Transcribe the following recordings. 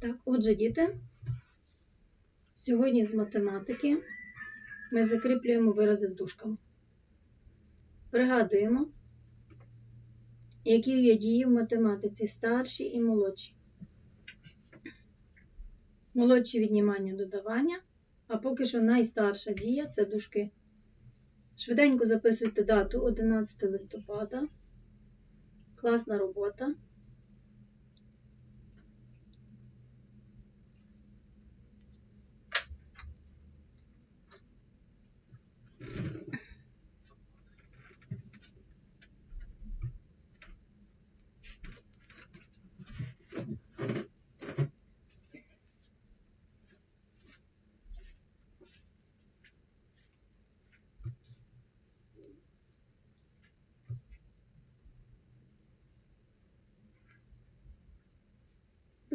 Так, отже, діти, сьогодні з математики ми закріплюємо вирази з дужками. Пригадуємо, які є дії в математиці старші і молодші. Молодші віднімання додавання, а поки що найстарша дія це дужки. Швиденько записуйте дату 11 листопада. Класна робота.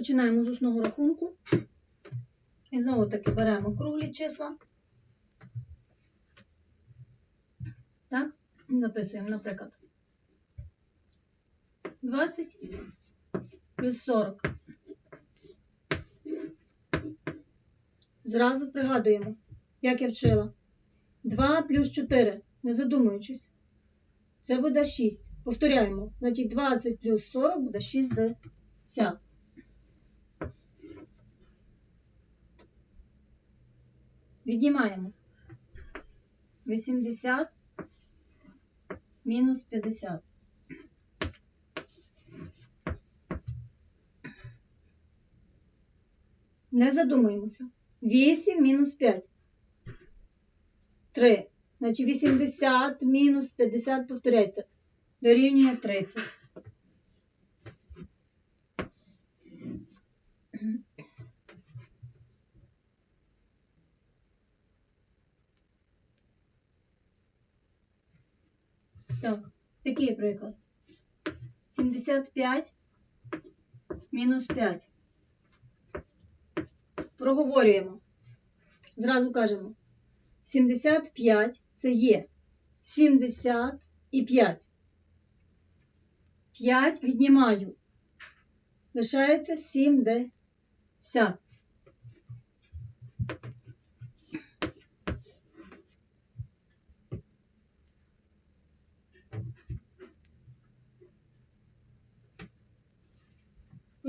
Починаємо з усного рахунку. І знову таки беремо круглі числа. Так, записуємо, наприклад, 20 плюс 40. Зразу пригадуємо, як я вчила. 2 плюс 4, не задумуючись. Це буде 6. Повторяємо. Значить, 20 плюс 40 буде 60. Віднімаємо. 80 мінус 50. Не задумуємося. 8 мінус 5. 3. Значить 80 мінус 50, повторяйте, дорівнює 30. Так, такий приклад. 75 мінус 5. Проговорюємо. Зразу кажемо. 75 це є 70 і 5. 5 віднімаю. Лишається 70.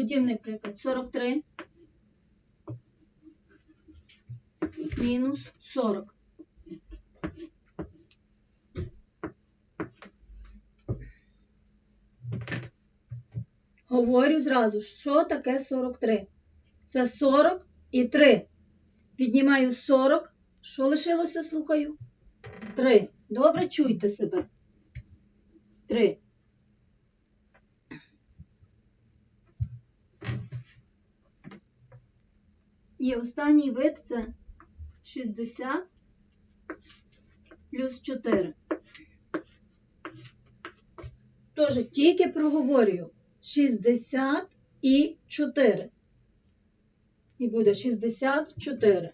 Подібний приклад 43 мінус 40. Говорю зразу, що таке 43? Це 40 і 3. Піднімаю 40. Що лишилося, слухаю? 3. Добре чуйте себе. 3. І останній вид це 60 плюс 4. Тож тільки проговорюю 60 і 4. І буде 64.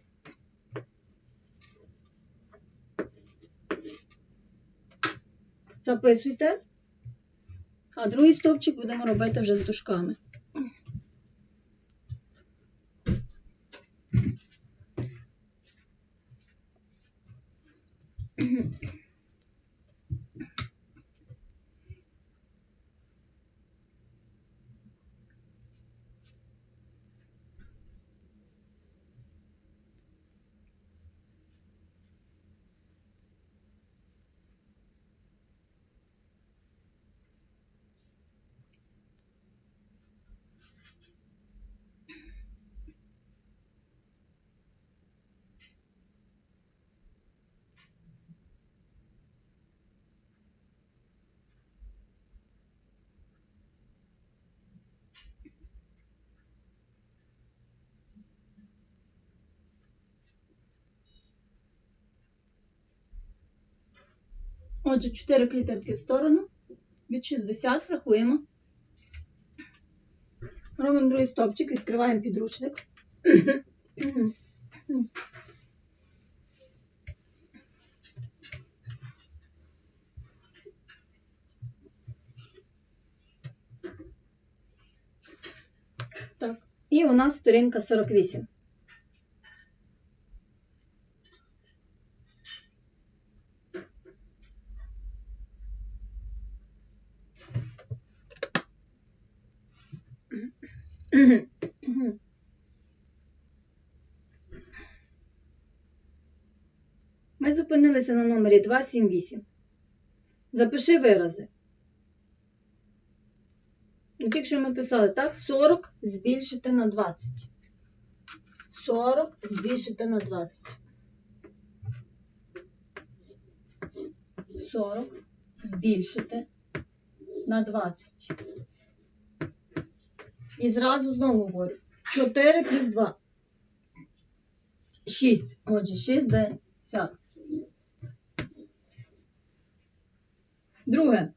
Записуйте. А другий стовпчик будемо робити вже з дужками. Отже, 4 клітинки в сторону. Від 60 рахуємо. Робимо другий стопчик, відкриваємо підручник. Так, І у нас сторінка 48. Ми зупинилися на номері 278. Запиши вирази. Тільки ми писали, так, 40 збільшити на 20. 40 збільшити на 20. 40 збільшити на 20. І зразу знову говорю. 4 плюс 2. 6. Отже, 60. Друге.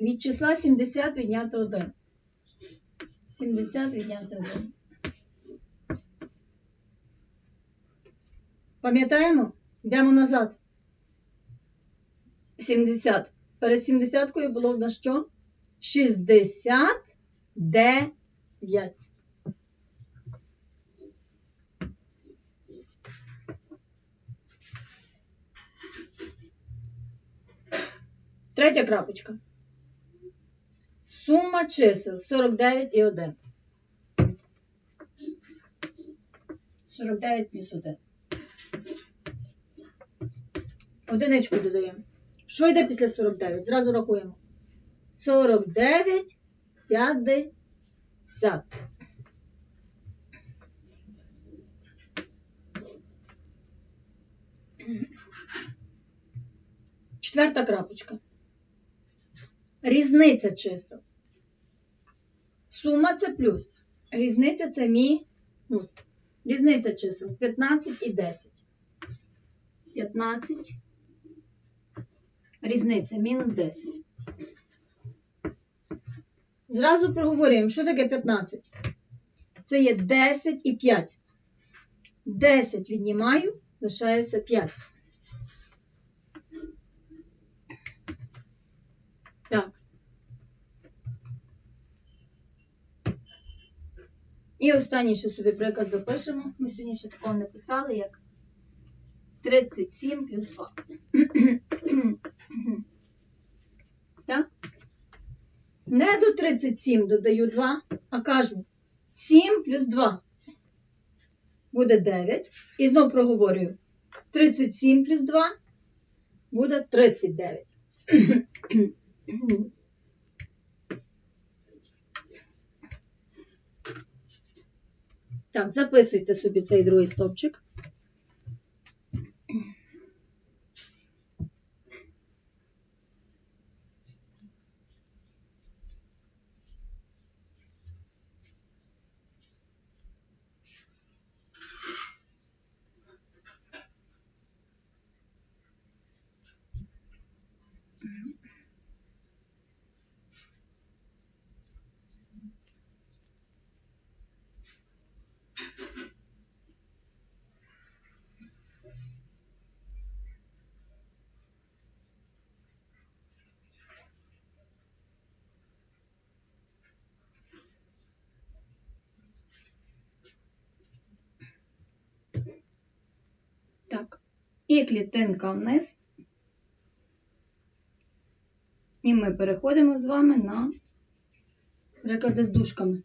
Від числа 70 відняти 1. 70 відняти 1. Пам'ятаємо? Йдемо назад. 70. Перед 70 було в нас що? 69. Третя крапочка. Сума чисел 49 і 1. 49 плюс 1. Одиничку додаємо. Що йде після 49? Зразу рахуємо. 49, 50. Четверта крапочка. Різниця чисел. Сума це плюс. Різниця це мінус. Різниця чисел 15 і 10. 15. Різниця мінус 10. Зразу проговорюємо, що таке 15? Це є 10 і 5. 10 віднімаю, лишається 5. Так. І останній ще собі приклад запишемо. Ми сьогодні ще такого не писали, як 37 плюс 2. Не до 37 додаю 2, а кажу 7 плюс 2 буде 9. І знов проговорюю. 37 плюс 2 буде 39. Так, записуйте собі цей другий стовпчик. Так. І клітинка вниз. І ми переходимо з вами на приклади з дужками.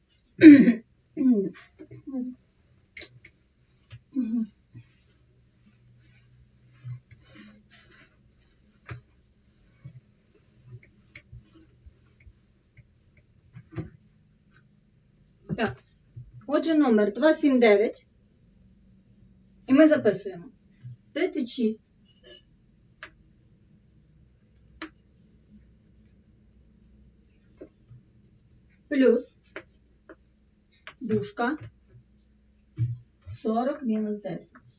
Так. Отже, номер 279. І ми записуємо. 36. Плюс дужка 40 мінус 10.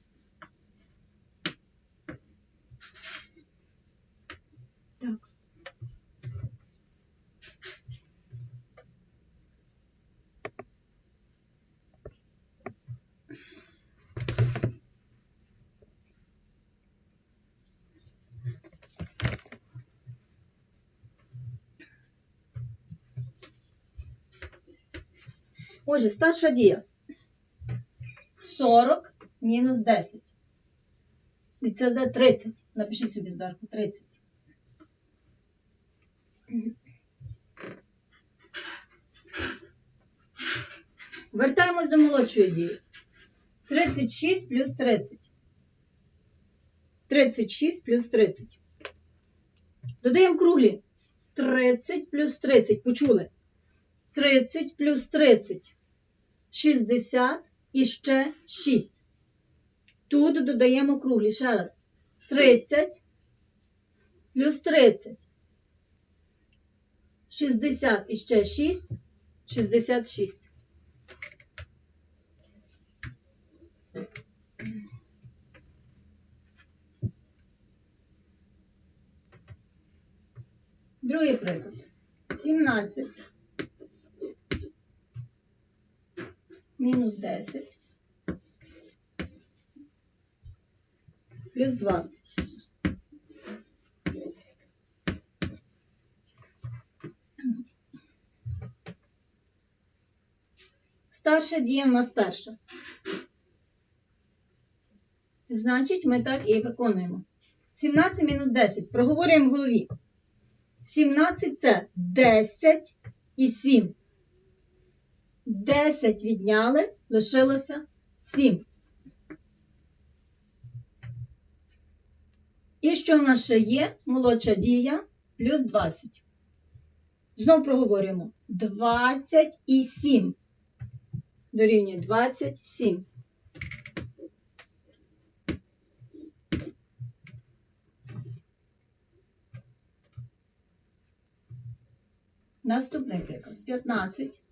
Отже, старша дія. 40 мінус 10. І це буде 30. Напишіть собі зверху 30. Вертаємось до молодшої дії. 36 плюс 30. 36 плюс 30. Додаємо круглі. 30 плюс 30. Почули? 30 плюс 30. 60 і ще 6. Тут додаємо круглі. Ще раз. 30 плюс 30. 60 і ще 6. 66. Другий приклад. 17 мінус 10 плюс 20. Старша дія в нас перша. Значить, ми так і виконуємо. 17 мінус 10. Проговорюємо в голові. 17 це 10 і 7. 10 відняли, лишилося 7. І що в нас ще є? Молодша дія плюс 20. Знову проговорюємо. 20 і 7. Дорівнює 27. Наступний приклад. 15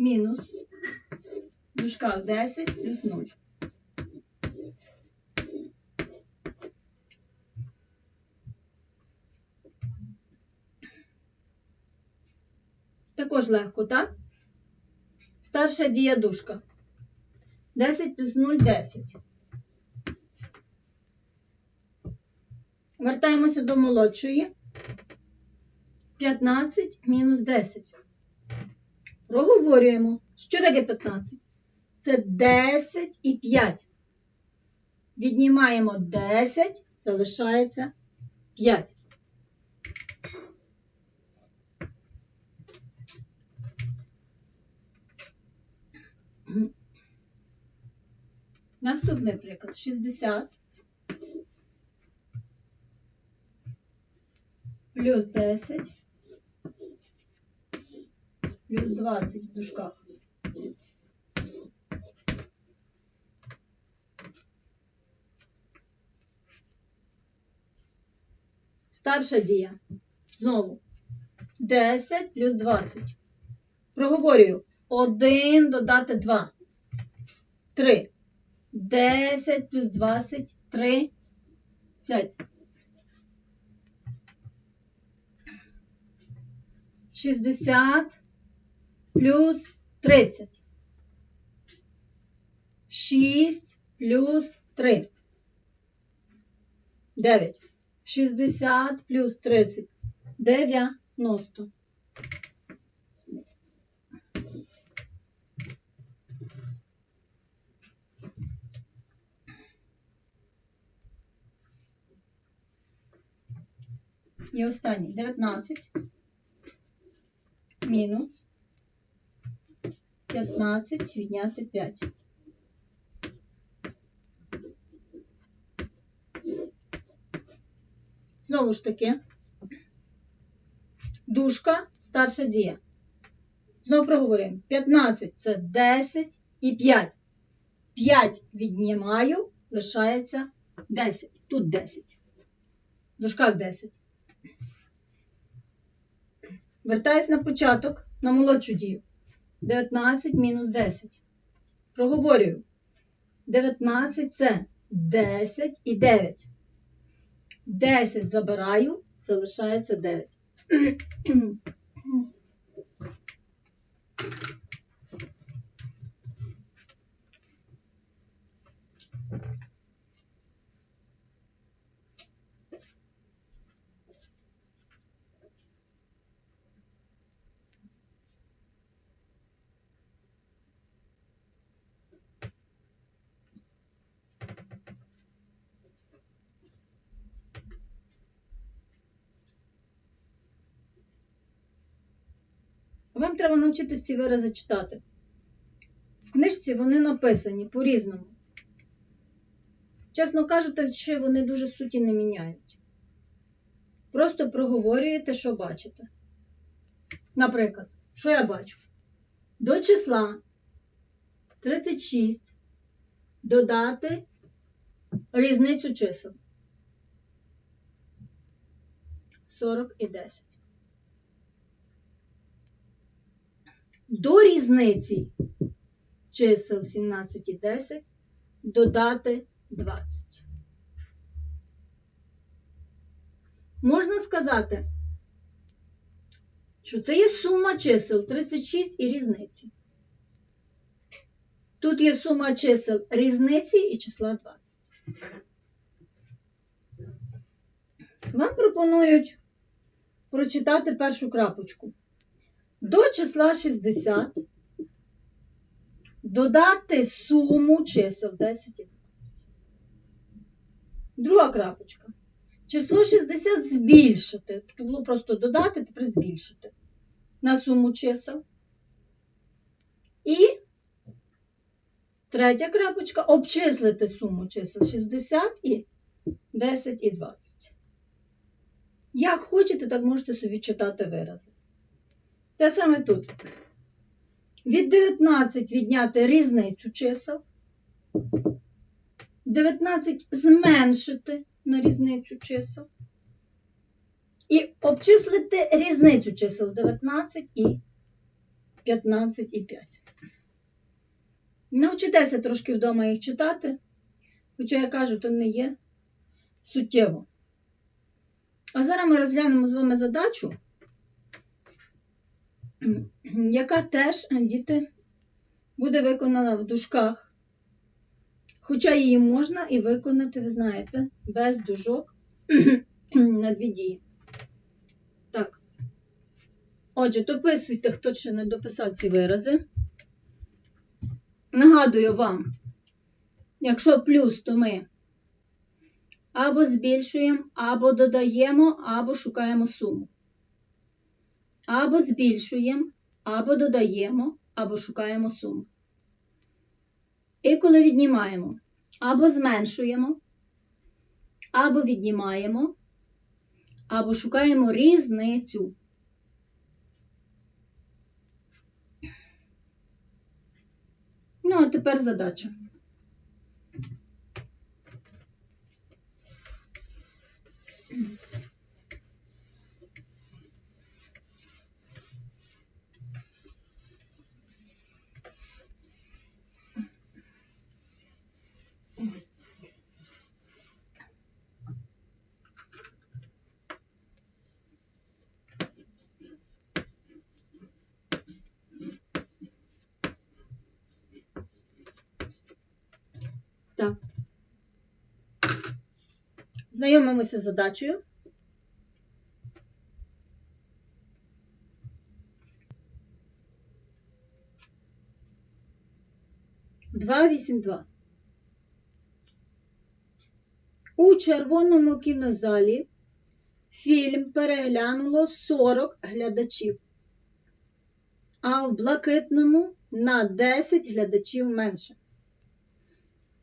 мінус в дужках 10 плюс 0. Також легко, так? Старша дія дужка. 10 плюс 0 – 10. Вертаємося до молодшої. 15 мінус 10. Проговорюємо. Що таке 15? Це 10 і 5. Віднімаємо 10, залишається 5. Наступний приклад 60 плюс 10 плюс 20 в дужках. Старша дія. Знову. 10 плюс 20. Проговорюю. 1 додати 2. 3. 10 плюс 20. 3. 30. 60 плюс 30. 6 плюс 3. 9. 60 плюс 30. 90. І останній 19 мінус 15 відняти 5. Знову ж таки, дужка старша дія. Знову проговорюємо. 15 це 10 і 5. 5 віднімаю, лишається 10. Тут 10. В дужках 10. Вертаюсь на початок на молодшу дію. 19 мінус 10. Проговорюю. 19 це 10 і 9. 10 забираю, залишається 9. Вам треба навчитися ці вирази читати. В книжці вони написані по-різному. Чесно кажучи, що вони дуже суті не міняють. Просто проговорюєте, що бачите. Наприклад, що я бачу? До числа 36 додати різницю чисел 40 і 10. До різниці чисел 17 і 10 додати 20. Можна сказати, що це є сума чисел 36 і різниці. Тут є сума чисел різниці і числа 20. Вам пропонують прочитати першу крапочку. До числа 60 додати суму чисел 10 і 20. Друга крапочка. Число 60 збільшити. Тобто було просто додати, тепер збільшити на суму чисел. І третя крапочка обчислити суму чисел 60 і 10 і 20. Як хочете, так можете собі читати вирази. Те саме тут. Від 19 відняти різницю чисел. 19 зменшити на різницю чисел. І обчислити різницю чисел 19 і 15 і 5. Навчитеся трошки вдома їх читати, хоча я кажу, то не є суттєво. А зараз ми розглянемо з вами задачу, яка теж, діти, буде виконана в дужках. Хоча її можна і виконати, ви знаєте, без дужок на дві дії. Так. Отже, дописуйте, хто ще не дописав ці вирази. Нагадую вам, якщо плюс, то ми або збільшуємо, або додаємо, або шукаємо суму. Або збільшуємо, або додаємо, або шукаємо суму. І коли віднімаємо, або зменшуємо, або віднімаємо, або шукаємо різницю. Ну, а тепер задача. Так. Знайомимося з задачею. Два вісім два. У червоному кінозалі фільм переглянуло 40 глядачів, а в блакитному на 10 глядачів менше.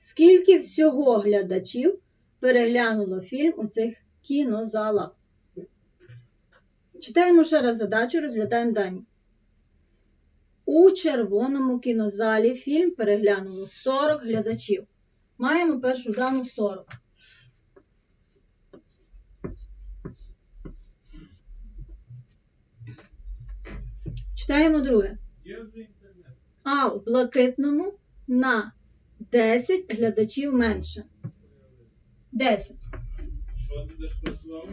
Скільки всього глядачів переглянуло фільм у цих кінозалах? Читаємо ще раз задачу, розглядаємо дані. У червоному кінозалі фільм переглянуло 40 глядачів. Маємо першу дану 40. Читаємо друге. А в блакитному на 10 глядачів менше. 10. Що ти десь працював?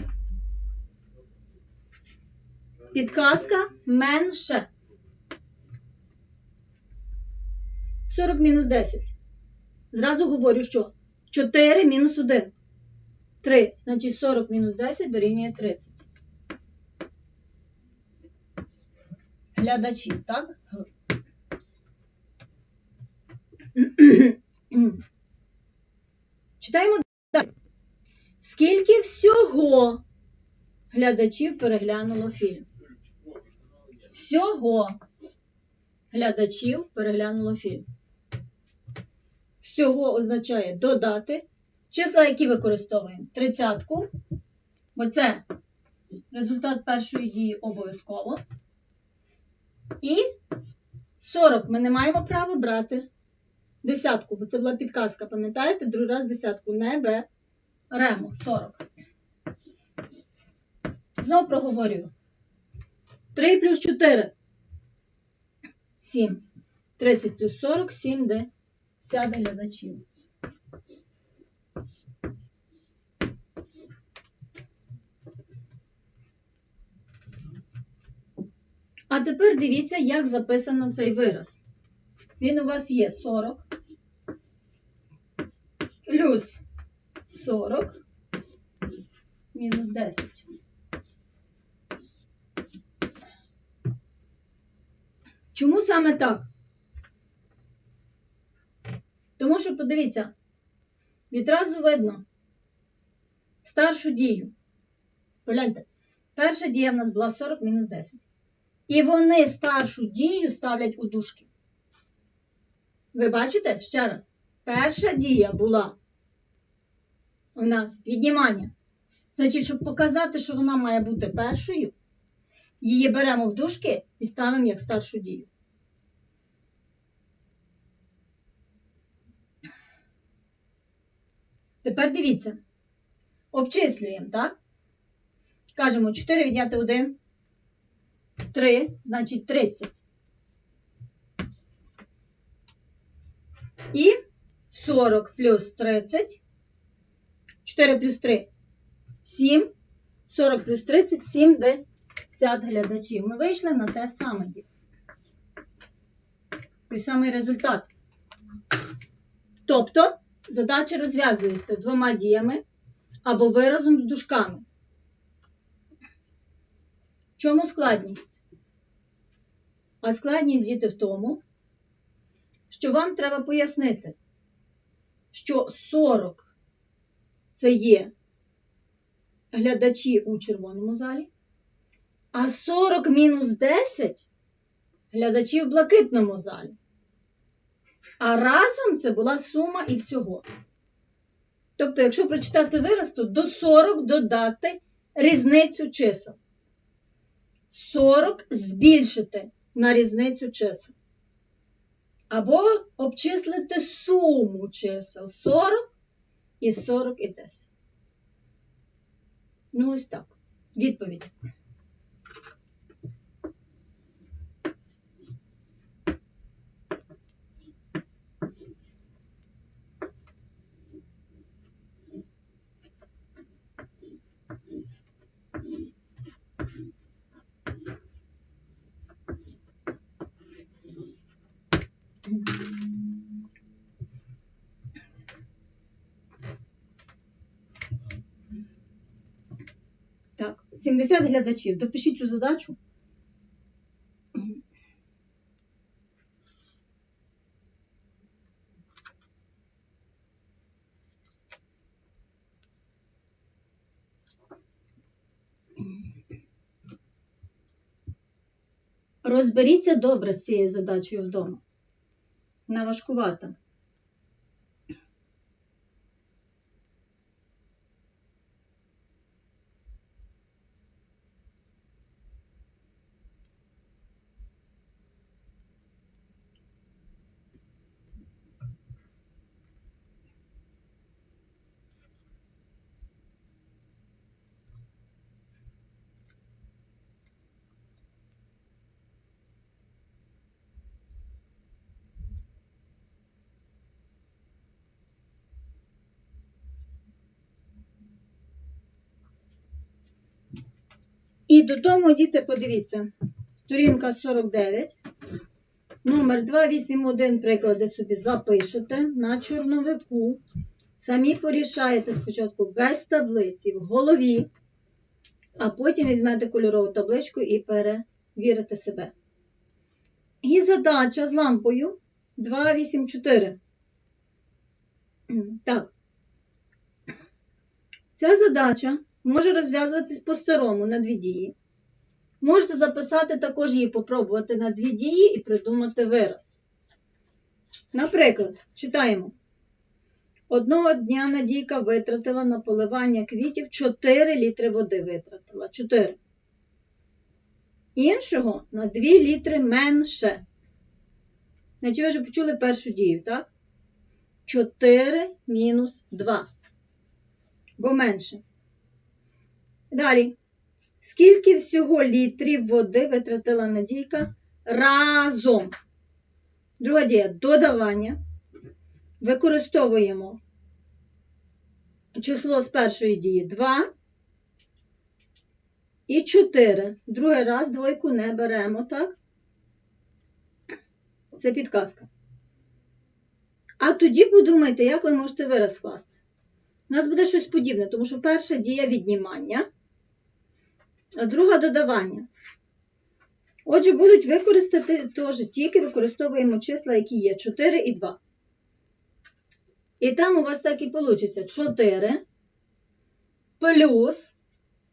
Підказка менше. 40 мінус 10. Зразу говорю, що 4 мінус 1. 3. Значить 40 мінус 10 дорівнює 30. Глядачів, так? Читаємо далі. Скільки всього глядачів переглянуло фільм? всього глядачів переглянуло фільм. Всього означає додати числа, які використовуємо. Тридцятку, бо це результат першої дії обов'язково. І 40 ми не маємо права брати десятку, бо це була підказка, пам'ятаєте? Другий раз десятку не беремо. 40. Знову проговорюю. 3 плюс 4. 7. 30 плюс 40, 7 де глядачів. А тепер дивіться, як записано цей вираз. Він у вас є 40 плюс 40 мінус 10. Чому саме так? Тому що, подивіться, відразу видно старшу дію. Погляньте, перша дія в нас була 40 мінус 10. І вони старшу дію ставлять у дужки. Ви бачите? Ще раз. Перша дія була у нас віднімання. Значить, щоб показати, що вона має бути першою, її беремо в дужки і ставимо як старшу дію. Тепер дивіться. Обчислюємо, так? Кажемо 4 відняти 1. 3, значить 30. І 40 плюс 30. 4 плюс 3. 7. 40 плюс 30, 70 глядачів. Ми вийшли на те саме. Той самий результат. Тобто задача розв'язується двома діями або виразом з дужками. В чому складність? А складність діти в тому, що вам треба пояснити, що 40 це є глядачі у червоному залі, а 40 мінус 10 глядачі в блакитному залі. А разом це була сума і всього. Тобто, якщо прочитати вираз, то до 40 додати різницю чисел. 40 збільшити на різницю чисел. Або обчислити суму чисел 40 і 40 і 10. Ну, ось так. Відповідь. Так, 70 глядачів. Допишіть цю задачу. Розберіться добре з цією задачею вдома. Вона І додому, діти, подивіться, сторінка 49, номер 281 приклади собі запишете на чорновику. Самі порішаєте спочатку без таблиці в голові, а потім візьмете кольорову табличку і перевірите себе. І задача з лампою 284. Так. Ця задача може розв'язуватись по-старому на дві дії. Можете записати також її, попробувати на дві дії і придумати вираз. Наприклад, читаємо. Одного дня Надійка витратила на поливання квітів 4 літри води витратила. 4. Іншого на 2 літри менше. Значить, ви вже почули першу дію, так? 4 мінус 2. Бо менше. Далі. Скільки всього літрів води витратила Надійка разом? Друга дія додавання. Використовуємо число з першої дії 2 і 4. Другий раз двойку не беремо, так? Це підказка. А тоді подумайте, як ви можете вираз скласти. У нас буде щось подібне, тому що перша дія віднімання, а друга додавання. Отже, будуть використати теж тільки використовуємо числа, які є 4 і 2. І там у вас так і вийде 4 плюс,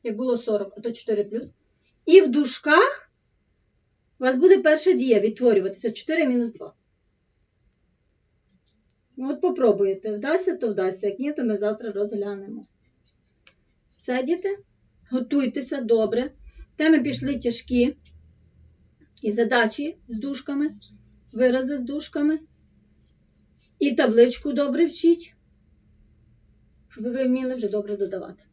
як було 40, а то 4 плюс. І в дужках у вас буде перша дія відтворюватися 4 мінус 2. Ну, От попробуєте. Вдасться, то вдасться. Як ні, то ми завтра розглянемо. Все, діти? Готуйтеся добре. Теми пішли тяжкі. І задачі з дужками, вирази з дужками. І табличку добре вчіть, щоб ви вміли вже добре додавати.